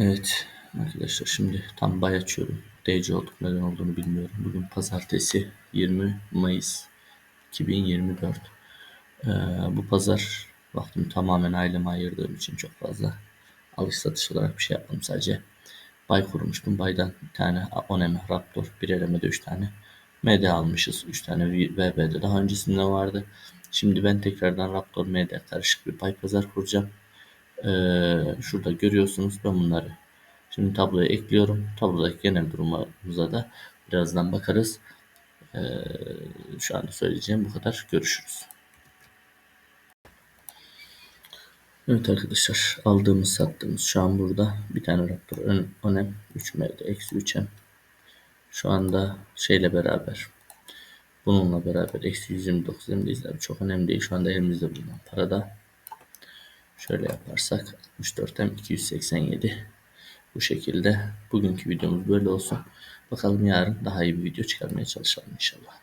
Evet arkadaşlar şimdi tam bay açıyorum. DC olduk neden olduğunu bilmiyorum. Bugün pazartesi 20 Mayıs 2024. Ee, bu pazar vaktimi tamamen aileme ayırdığım için çok fazla alış satış olarak bir şey yapmadım sadece. Bay kurmuştum. Baydan bir tane Oneme Raptor, bir elemede 3 tane MD almışız. 3 tane VB'de daha öncesinde vardı. Şimdi ben tekrardan Raptor MD karışık bir pay pazar kuracağım. Ee, şurada görüyorsunuz ben bunları şimdi tabloya ekliyorum. Tablodaki genel durumumuza da birazdan bakarız. Ee, şu anda söyleyeceğim bu kadar. Görüşürüz. Evet arkadaşlar aldığımız sattığımız şu an burada bir tane Raptor ön, önem 3 MD eksi 3M şu anda şeyle beraber bununla beraber eksi 129 elimdeyiz çok önemli değil şu anda elimizde bulunan parada şöyle yaparsak 64 M 287 bu şekilde bugünkü videomuz böyle olsun. Bakalım yarın daha iyi bir video çıkarmaya çalışalım inşallah